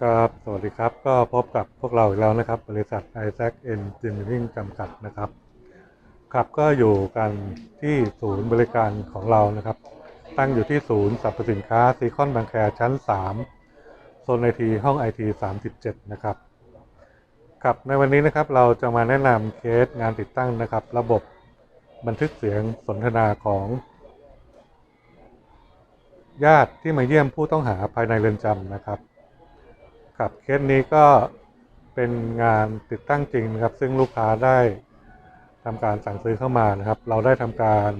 ครับ สวัสดีครับ ก็พบกับพวกเราอีกแล้วนะครับ บริษัท Isaac Engineering จำกัดนะครับ ครับก็อยู่กันที่ศูนย์บริการของเรานะครับ ตั้งอยู่ที่ศูนย์สรรพสินค้าซีคอนบางแคชั้น 3 โซนไอทีห้อง IT 37 นะครับ ครับในวันนี้นะครับเราจะมาแนะนำเคสงานติดตั้งนะครับ ระบบบันทึกเสียงสนทนาของญาติที่มาเยี่ยมผู้ต้องหาภายในเรือนจำนะครับ ครับเคสนี้ก็เป็นงานติดตั้งจริงนะครับ ซึ่งลูกค้าได้ทำการสั่งซื้อเข้ามานะครับ เราได้ทำการ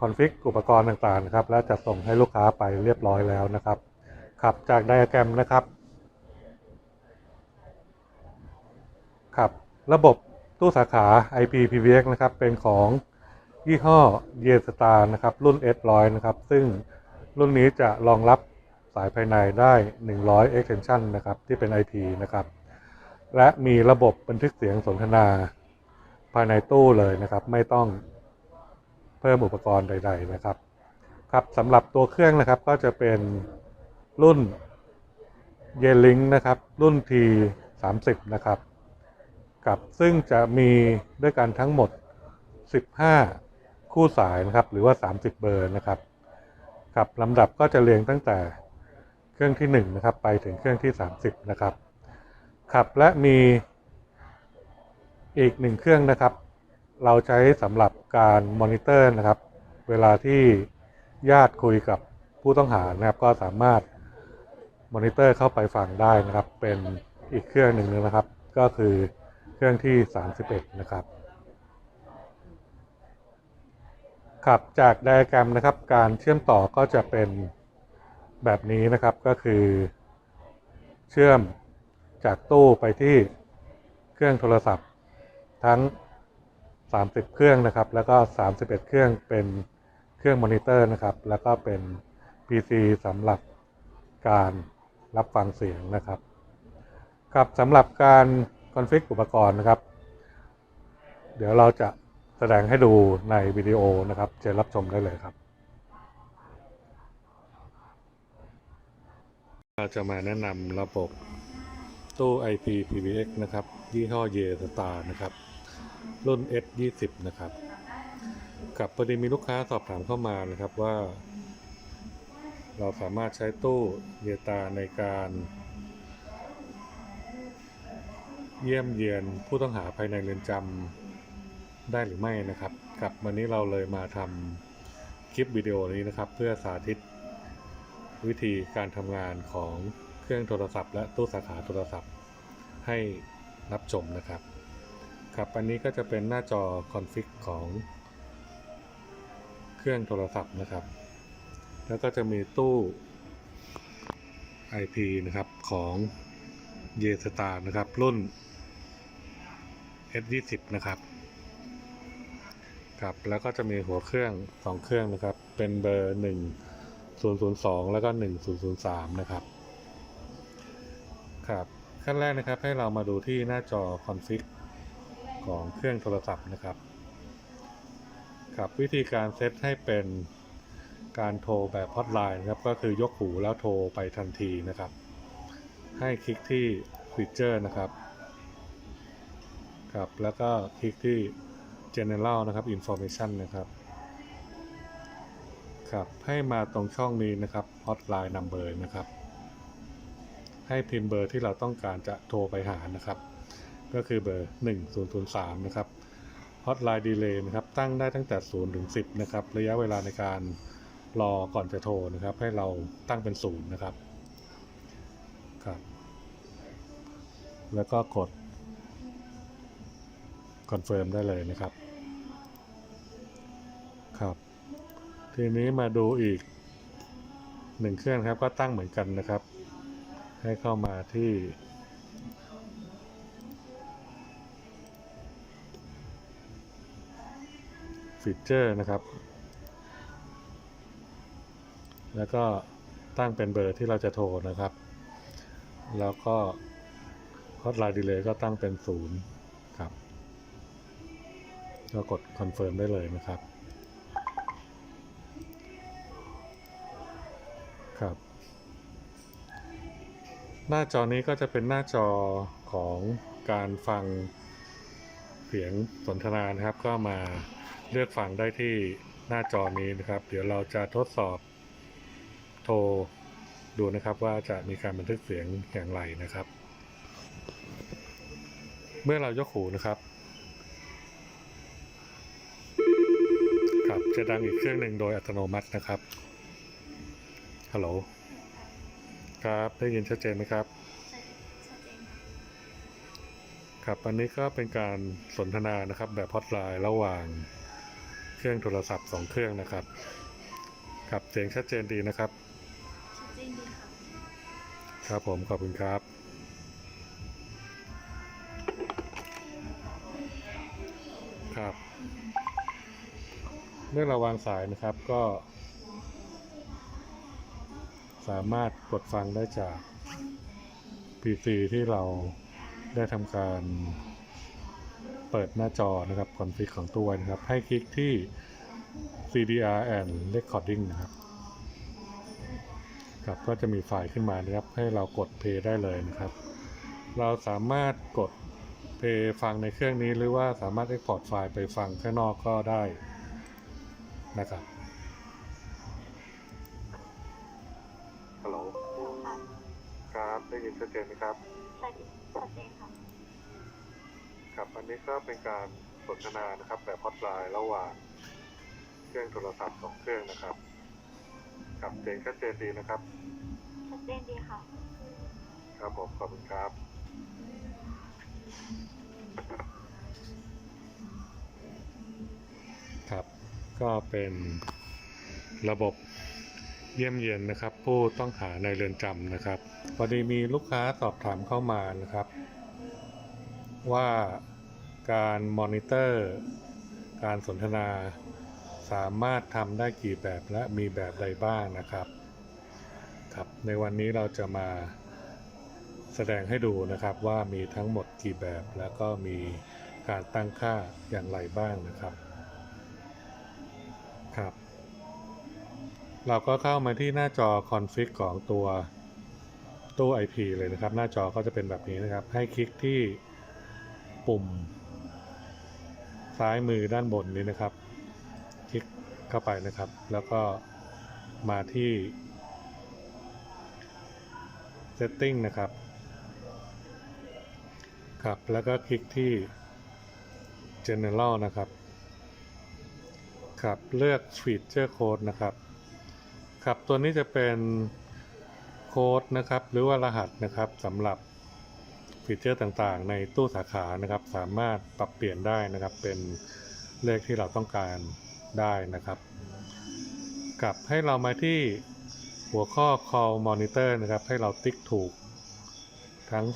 คอนฟิกอุปกรณ์ต่างๆนะครับ และจัดส่งให้ลูกค้าไปเรียบร้อยแล้วนะครับครับจากไดอะแกรมนะครับครับระบบตู้สาขา IPPBX นะครับ เป็นของยี่ห้อเยสตาร์นะครับ รุ่น S100 นะครับ ซึ่งรุ่นนี้จะรองรับ สายภายในได้ 100 extension นะครับที่เป็น IP นะครับ และมีระบบบันทึกเสียงสนทนา ภายในตู้เลยนะครับ ไม่ต้องเพิ่มอุปกรณ์ใด ๆ นะครับ ครับสำหรับตัวเครื่องนะครับก็จะเป็นรุ่นเยลิงนะครับ รุ่น T 30นะครับกับซึ่งจะมีด้วยกันทั้งหมด 15 คู่สายนะครับ หรือว่า 30 เบอร์นะครับครับลำดับก็จะเรียงตั้งแต่ เครื่องที่1นะครับไปถึงเครื่องที่ 30 นะครับครับและมีอีกหนึ่งเครื่องนะครับ เราใช้สำหรับการมอนิเตอร์นะครับ เวลาที่ญาติคุยกับผู้ต้องหานะครับ ก็สามารถมอนิเตอร์เข้าไปฟังได้นะครับ เป็นอีกเครื่องหนึ่งนะครับ ก็คือเครื่องที่ 31 นะครับครับจากไดอะแกรมนะครับ การเชื่อมต่อก็จะเป็น แบบนี้นะครับก็คือ เชื่อมจากตู้ไปที่เครื่องโทรศัพท์ ทั้ง 30 เครื่องนะครับ แล้วก็ 31 เครื่องเป็นเครื่องมอนิเตอร์นะครับ แล้วก็เป็น PC สำหรับการรับฟังเสียงนะครับครับสำหรับการคอนฟิกอุปกรณ์นะครับ เดี๋ยวเราจะแสดงให้ดูในวิดีโอนะครับเชิญรับชมได้เลยครับ เราจะมาแนะนำระบบตู้ IP PBX นะครับ ยี่ห้อเยสตาร์นะครับ รุ่น S20 นะครับ กับพอดีมีลูกค้าสอบถามเข้ามานะครับว่า เราสามารถใช้ตู้เยตาในการ เยี่ยมเยียนผู้ต้องหาภายในเรือนจำได้หรือไม่นะครับ กับวันนี้เราเลยมาทำคลิปวิดีโอนี้นะครับ เพื่อสาธิต วิธีการทำงานของเครื่องโทรศัพท์ และตู้สาขาโทรศัพท์ ให้รับชมนะครับ ครับอันนี้ก็จะเป็นหน้าจอคอนฟิกของเครื่องโทรศัพท์นะครับ แล้วก็จะมีตู้ IP นะครับของเยสตาร์นะครับรุ่น S20 นะครับครับแล้วก็จะมีหัวเครื่อง 2 เครื่องนะครับ เป็นเบอร์ 002 แล้วก็ 1003 นะครับ ครับ ขั้นแรกนะครับให้เรามาดูที่หน้าจอคอนฟิกของเครื่องโทรศัพท์นะครับ ครับวิธีการเซตให้เป็นการโทรแบบฮอตไลน์นะครับก็คือยกหูแล้วโทรไปทันทีนะครับ ให้คลิกที่ฟีเจอร์นะครับ ครับ แล้วก็คลิกที่ general นะครับ information นะครับ ครับให้มาตรงช่องนี้นะครับ hotline number นะครับ ให้พิมพ์เบอร์ที่เราต้องการจะโทรไปหานะครับ ก็คือเบอร์ 1003 นะครับ hotline delay นะครับตั้งได้ตั้งแต่0ถึง10 นะครับ ระยะเวลาในการรอก่อนจะโทรนะครับ ให้เราตั้งเป็น0นะครับครับ แล้วก็กดคอนเฟิร์มได้เลยนะครับครับ ทีนี้มาดูอีกหนึ่งเครื่องครับก็ตั้งเหมือนกันนะครับ ให้เข้ามาที่ ฟีเจอร์นะครับ แล้วก็ตั้งเป็นเบอร์ที่เราจะโทรนะครับ แล้วก็ฮอตไลน์ดีเลย์ก็ตั้งเป็นศูนย์ครับ ก็กดคอนเฟิร์มได้เลยนะครับ ครับ หน้าจอนี้ก็จะเป็นหน้าจอของการฟังเสียงสนทนานะครับ ก็มาเลือกฟังได้ที่หน้าจอนี้นะครับ เดี๋ยวเราจะทดสอบโทรดูนะครับว่าจะมีการบันทึกเสียงอย่างไรนะครับ เมื่อเรายกหูนะครับครับจะดังอีกเครื่องหนึ่งโดยอัตโนมัตินะครับ ฮัลโหล ครับ ได้ยินชัดเจนไหมครับชัดเจนค่ะครับอันนี้ก็เป็นการสนทนานะครับ แบบฮอตไลน์ระหว่างเครื่องโทรศัพท์สองเครื่องนะครับ ครับเสียงชัดเจนดีนะครับ ชัดเจนดีค่ะ ครับผม ขอบคุณครับครับ เมื่อเราวางสายนะครับก็ สามารถกดฟังได้จาก PC ที่เราได้ทำการเปิดหน้าจอนะครับคอนฟิกของตัวนะครับ ให้คลิกที่ CDR and Recording นะครับครับก็จะมีไฟล์ขึ้นมานะครับ ให้เรากด play ได้เลยนะครับ เราสามารถกด play ฟังในเครื่องนี้หรือว่าสามารถ export ไฟล์ไปฟังข้างนอกก็ได้นะครับ ชัดเจนไหมครับชัดชัดเจนค่ะครับอันนี้ก็เป็นการสนทนานะครับ แบบฮอตไลน์ระหว่างเครื่องโทรศัพท์สองเครื่องนะครับครับเสียงชัดเจนดีนะครับชัดเจนดีค่ะ ครับผมขอบคุณครับครับ ก็เป็นระบบ เยี่ยมเยียนนะครับ ผู้ต้องหาในเรือนจำนะครับพอดีมีลูกค้าสอบถามเข้ามานะครับ ว่าการมอนิเตอร์ การสนทนาสามารถทำได้กี่แบบและมีแบบใดบ้างนะครับครับในวันนี้เราจะมาแสดงให้ดูนะครับว่ามีทั้งหมดกี่แบบแล้วก็มีการตั้งค่าอย่างไรบ้างนะครับครับ เราก็เข้ามาที่หน้าจอคอนฟิกของตัวตู้ IP เลยนะครับ หน้าจอก็จะเป็นแบบนี้นะครับ ให้คลิกที่ปุ่ม ซ้ายมือด้านบนนี้นะครับ คลิกเข้าไปนะครับ แล้วก็มาที่ setting นะครับ ครับ แล้วก็คลิกที่ general นะครับ ครับ เลือก feature code นะครับ ครับตัวนี้จะเป็นโค้ดนะครับ หรือว่ารหัสนะครับสำหรับฟีเจอร์ต่างๆ ในตู้สาขานะครับ สามารถปรับเปลี่ยนได้นะครับ เป็นเลขที่เราต้องการได้นะครับ กลับให้เรามาที่หัวข้อ call monitor นะครับ ให้เราติ๊กถูกทั้ง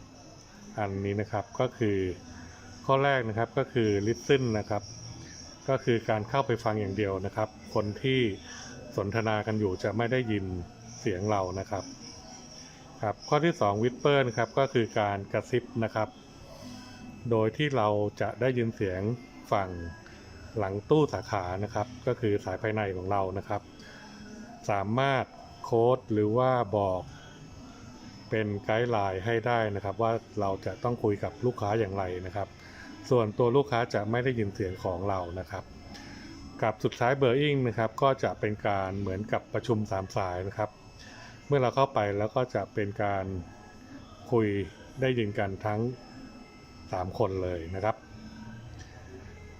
3 อันนี้นะครับก็คือข้อแรกนะครับก็คือ listen นะครับ ก็คือการเข้าไปฟังอย่างเดียวนะครับ คนที่ สนทนากันอยู่จะไม่ได้ยินเสียงเรานะครับ ครับ ข้อที่2 whisper นะครับก็คือการกระซิบนะครับ โดยที่เราจะได้ยินเสียงฝั่งหลังตู้สาขานะครับ ก็คือสายภายในของเรานะครับ สามารถโค้ดหรือว่าบอกเป็นไกด์ไลน์ให้ได้นะครับ ว่าเราจะต้องคุยกับลูกค้าอย่างไรนะครับ ส่วนตัวลูกค้าจะไม่ได้ยินเสียงของเรานะครับ กับสุดท้ายเบอร์อิงนะครับก็จะเป็นการเหมือนกับประชุมสามสายนะครับ เมื่อเราเข้าไปแล้วก็จะเป็นการคุยได้ยินกันทั้ง 3 คนเลยนะครับ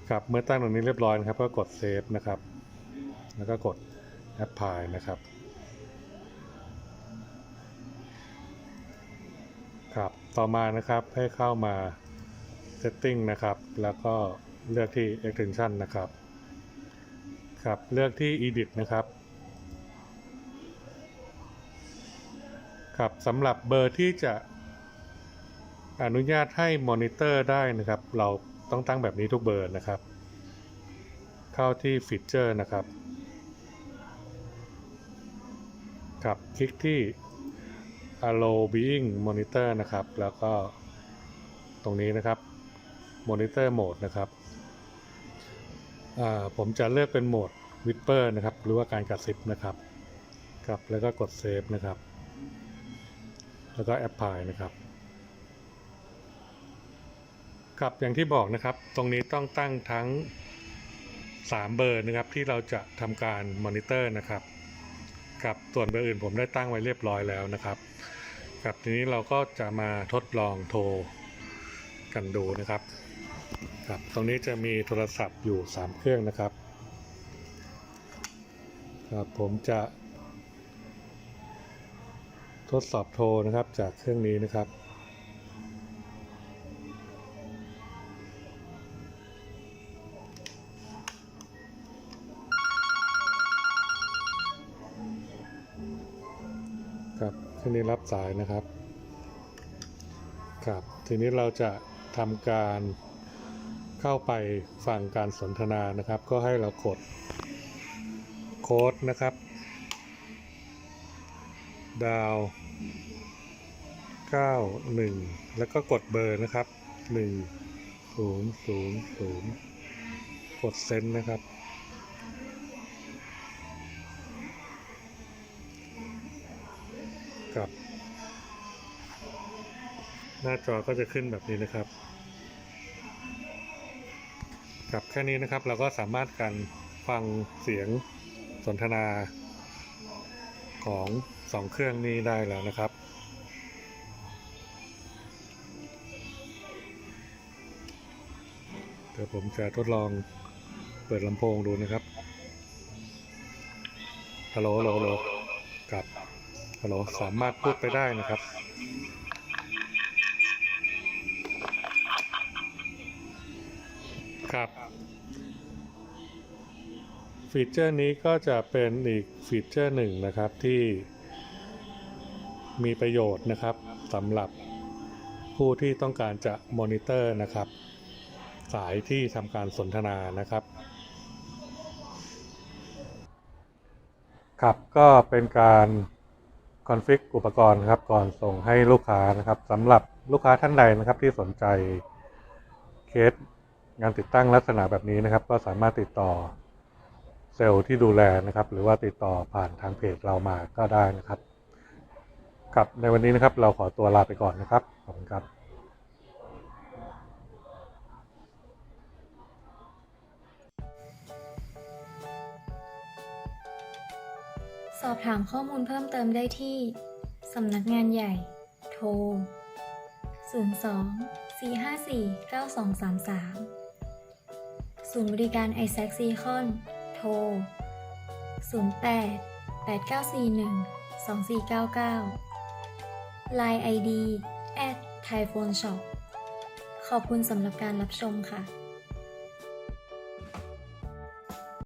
ครับเมื่อตั้งตรงนี้เรียบร้อยนะครับ ก็กดเซฟนะครับ แล้วก็กดแอปพลายนะครับครับต่อมานะครับให้เข้ามา setting นะครับ แล้วก็เลือกที่ extension นะครับ ครับ เลือกที่ edit นะครับ ครับสำหรับเบอร์ที่จะอนุญาตให้มอนิเตอร์ได้นะครับ เราต้องตั้งแบบนี้ทุกเบอร์นะครับ เข้าที่ฟีเจอร์นะครับ ครับคลิกที่ allow being monitor นะครับ แล้วก็ตรงนี้นะครับ monitor mode นะครับ ผมจะเลือกเป็นโหมด whisper นะครับ หรือว่าการกระซิบนะครับครับแล้วก็กด save นะครับ แล้วก็แอปพลายนะครับครับอย่างที่บอกนะครับ ตรงนี้ต้องตั้งทั้ง 3 เบอร์นะครับ ที่เราจะทำการมอนิเตอร์นะครับกับส่วนเบอร์อื่นผมได้ตั้งไว้เรียบร้อยแล้วนะครับกับทีนี้เราก็จะมาทดลองโทรกันดูนะครับ ครับ ตรงนี้จะมีโทรศัพท์อยู่ 3 เครื่องนะครับ ครับผมจะ ทดสอบโทรนะครับจากเครื่องนี้นะครับครับเครื่องนี้รับสายนะครับ ครับ ทีนี้เราจะทำการ เข้าไปฟังการสนทนานะครับ ก็ให้เรากดโค้ดนะครับ ดาว 91 แล้วก็กดเบอร์นะครับ 1 0 0 0 กดเซนนะครับ กับ หน้าจอก็จะขึ้นแบบนี้นะครับ กับแค่นี้นะครับเราก็สามารถการฟังเสียงสนทนาของสองเครื่องนี้ได้แล้วนะครับ เดี๋ยวผมจะทดลองเปิดลำโพงดูนะครับ ฮัลโหลฮัลโหลกับฮัลโหลสามารถพูดไปได้นะครับ ฟีเจอร์นี้ก็จะเป็นอีกฟีเจอร์หนึ่งนะครับที่มีประโยชน์นะครับสำหรับผู้ที่ต้องการจะมอนิเตอร์นะครับ สายที่ทำการสนทนานะครับ ครับก็เป็นการคอนฟิกอุปกรณ์ครับก่อนส่งให้ลูกค้านะครับสำหรับลูกค้าท่านใดนะครับที่สนใจเคสงานติดตั้งลักษณะแบบนี้นะครับ ก็สามารถติดต่อ ซลล์ที่ดูแลนะครับ หรือว่าติดต่อผ่านทางเพจเรามาก็ได้นะครับครับในวันนี้นะครับเราขอตัวลาไปก่อนนะครับ ขอบคุณครับสอบถามข้อมูลเพิ่มเติมได้ที่ สำนักงานใหญ่ โทร 02 454 9233 ศูนย์บริการ i s a c s e c o n โทร 08 8941 2499 Line ID at thaiphone shop ขอบคุณสำหรับการรับชมค่ะ